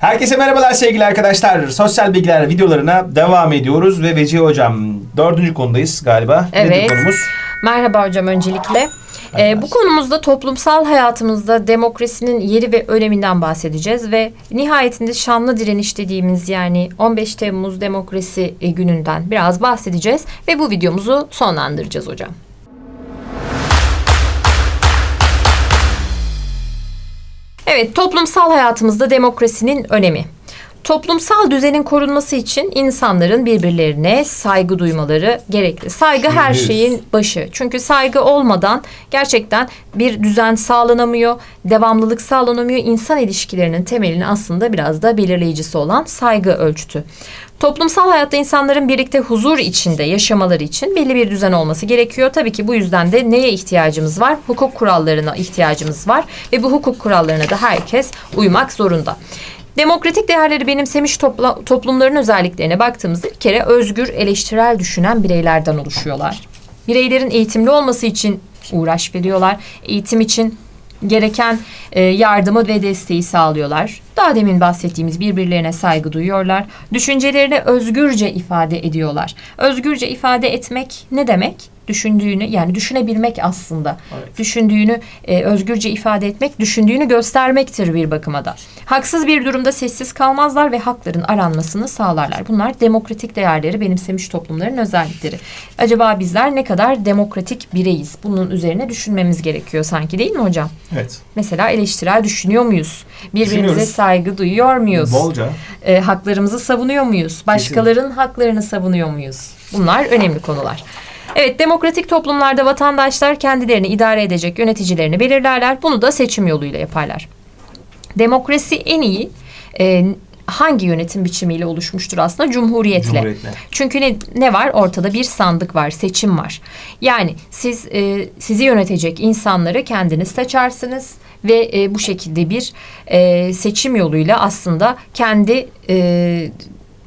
Herkese merhabalar sevgili arkadaşlar. Sosyal bilgiler videolarına devam ediyoruz ve Vecihi Hocam dördüncü konudayız galiba. Nedir Evet. konumuz? Merhaba hocam öncelikle. Ee, bu konumuzda toplumsal hayatımızda demokrasinin yeri ve öneminden bahsedeceğiz ve nihayetinde şanlı direniş dediğimiz yani 15 Temmuz Demokrasi e, Günü'nden biraz bahsedeceğiz ve bu videomuzu sonlandıracağız hocam. Evet, toplumsal hayatımızda demokrasinin önemi. Toplumsal düzenin korunması için insanların birbirlerine saygı duymaları gerekli. Saygı her şeyin başı. Çünkü saygı olmadan gerçekten bir düzen sağlanamıyor, devamlılık sağlanamıyor. İnsan ilişkilerinin temelinin aslında biraz da belirleyicisi olan saygı ölçütü. Toplumsal hayatta insanların birlikte huzur içinde yaşamaları için belli bir düzen olması gerekiyor. Tabii ki bu yüzden de neye ihtiyacımız var? Hukuk kurallarına ihtiyacımız var ve bu hukuk kurallarına da herkes uymak zorunda. Demokratik değerleri benimsemiş topla- toplumların özelliklerine baktığımızda bir kere özgür, eleştirel düşünen bireylerden oluşuyorlar. Bireylerin eğitimli olması için uğraş veriyorlar. Eğitim için gereken e, yardımı ve desteği sağlıyorlar. Daha demin bahsettiğimiz birbirlerine saygı duyuyorlar. Düşüncelerini özgürce ifade ediyorlar. Özgürce ifade etmek ne demek? Düşündüğünü yani düşünebilmek aslında. Evet. Düşündüğünü e, özgürce ifade etmek, düşündüğünü göstermektir bir bakıma da. Haksız bir durumda sessiz kalmazlar ve hakların aranmasını sağlarlar. Bunlar demokratik değerleri benimsemiş toplumların özellikleri. Acaba bizler ne kadar demokratik bireyiz? Bunun üzerine düşünmemiz gerekiyor sanki değil mi hocam? Evet. Mesela eleştirel düşünüyor muyuz? Birbirimize Düşünüyoruz. Saygı duyuyor muyuz? Bolca. E, haklarımızı savunuyor muyuz? Başkalarının haklarını savunuyor muyuz? Bunlar önemli konular. Evet, demokratik toplumlarda vatandaşlar kendilerini idare edecek yöneticilerini belirlerler. Bunu da seçim yoluyla yaparlar. Demokrasi en iyi e, hangi yönetim biçimiyle oluşmuştur aslında? Cumhuriyetle. Cumhuriyetle. Çünkü ne, ne var? Ortada bir sandık var, seçim var. Yani siz e, sizi yönetecek insanları kendiniz seçersiniz ve e, bu şekilde bir e, seçim yoluyla aslında kendi e,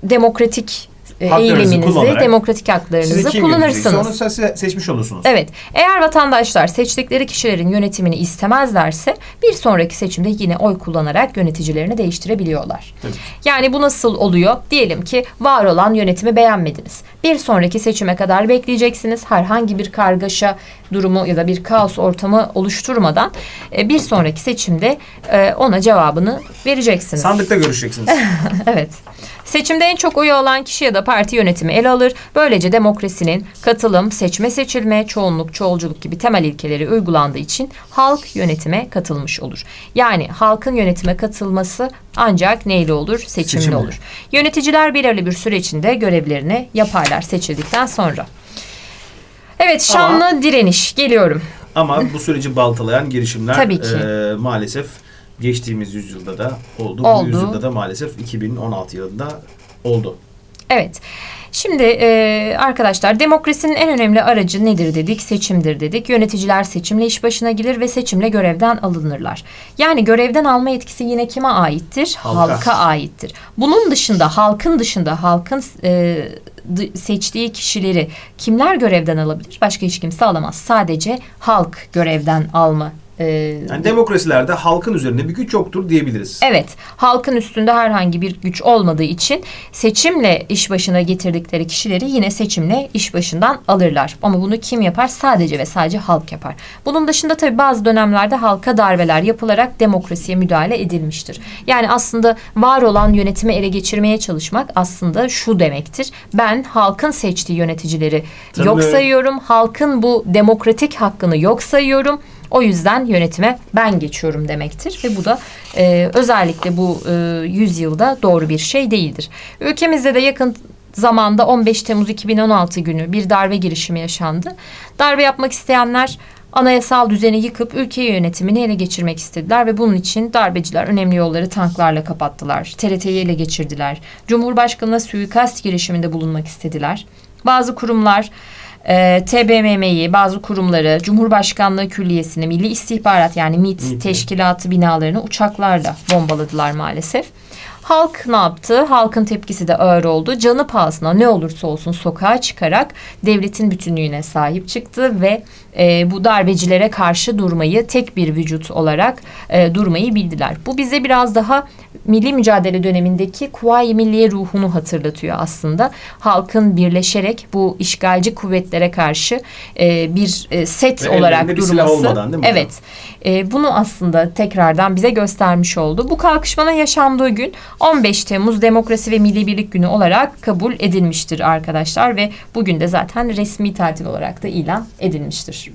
demokratik Haklarınızı eğiliminizi, kullanarak demokratik haklarınızı kim kullanırsınız. onu se- seçmiş olursunuz. Evet. Eğer vatandaşlar seçtikleri kişilerin yönetimini istemezlerse bir sonraki seçimde yine oy kullanarak yöneticilerini değiştirebiliyorlar. Tabii. Yani bu nasıl oluyor? Diyelim ki var olan yönetimi beğenmediniz. Bir sonraki seçime kadar bekleyeceksiniz. Herhangi bir kargaşa durumu ya da bir kaos ortamı oluşturmadan e, bir sonraki seçimde e, ona cevabını vereceksiniz. Sandıkta görüşeceksiniz. Evet. Seçimde en çok oyu alan kişi ya da parti yönetimi ele alır. Böylece demokrasinin katılım, seçme seçilme, çoğunluk, çoğulculuk gibi temel ilkeleri uygulandığı için halk yönetime katılmış olur. Yani halkın yönetime katılması ancak neyle olur? Seçimle Seçimle. olur. Yöneticiler belirli bir süre içinde görevlerini yaparlar seçildikten sonra. Evet şanlı direniş geliyorum. Ama bu süreci baltalayan girişimler Tabii ki. e, maalesef geçtiğimiz yüzyılda da oldu. Oldu. Bu yüzyılda da maalesef 2016 yılında oldu. Evet. Şimdi e, arkadaşlar demokrasinin en önemli aracı nedir dedik? Seçimdir dedik. Yöneticiler seçimle iş başına gelir ve seçimle görevden alınırlar. Yani görevden alma yetkisi yine kime aittir? Halka. Halka, aittir. Bunun dışında halkın dışında halkın e, seçtiği kişileri kimler görevden alabilir? Başka hiç kimse alamaz. Sadece halk görevden alma e, Yani demokrasilerde halkın üzerinde bir güç yoktur diyebiliriz. Evet, halkın üstünde herhangi bir güç olmadığı için seçimle iş başına getirdikleri kişileri yine seçimle iş başından alırlar. Ama bunu kim yapar? Sadece ve sadece halk yapar. Bunun dışında tabii bazı dönemlerde halka darbeler yapılarak demokrasiye müdahale edilmiştir. Yani aslında var olan yönetimi ele geçirmeye çalışmak aslında şu demektir. Ben halkın seçtiği yöneticileri Tabii. yok sayıyorum. Halkın bu demokratik hakkını yok sayıyorum. O yüzden yönetime ben geçiyorum demektir ve bu da e, özellikle bu e, yüzyılda doğru bir şey değildir. Ülkemizde de yakın zamanda 15 Temmuz 2016 günü bir darbe girişimi yaşandı. Darbe yapmak isteyenler anayasal düzeni yıkıp ülke yönetimini ele geçirmek istediler ve bunun için darbeciler önemli yolları tanklarla kapattılar. TRT'yi ele geçirdiler. Cumhurbaşkanına suikast girişiminde bulunmak istediler. Bazı kurumlar e, TBMM'yi, bazı kurumları, Cumhurbaşkanlığı Külliyesi'ni, Milli İstihbarat yani MİT teşkilatı binalarını uçaklarla bombaladılar maalesef. Halk ne yaptı? Halkın tepkisi de ağır oldu. Canı pahasına ne olursa olsun sokağa çıkarak devletin bütünlüğüne sahip çıktı ve e, bu darbecilere karşı durmayı tek bir vücut olarak e, durmayı bildiler. Bu bize biraz daha milli mücadele dönemindeki Kuvayi Milliye ruhunu hatırlatıyor aslında. Halkın birleşerek bu işgalci kuvvetlere karşı e, bir e, set Ve olarak ellerinde bir durması. silah olmadan değil mi? Evet. E, bunu aslında tekrardan bize göstermiş oldu. Bu kalkışmanın yaşandığı gün 15 Temmuz Demokrasi ve Milli Birlik Günü olarak kabul edilmiştir arkadaşlar ve bugün de zaten resmi tatil olarak da ilan edilmiştir.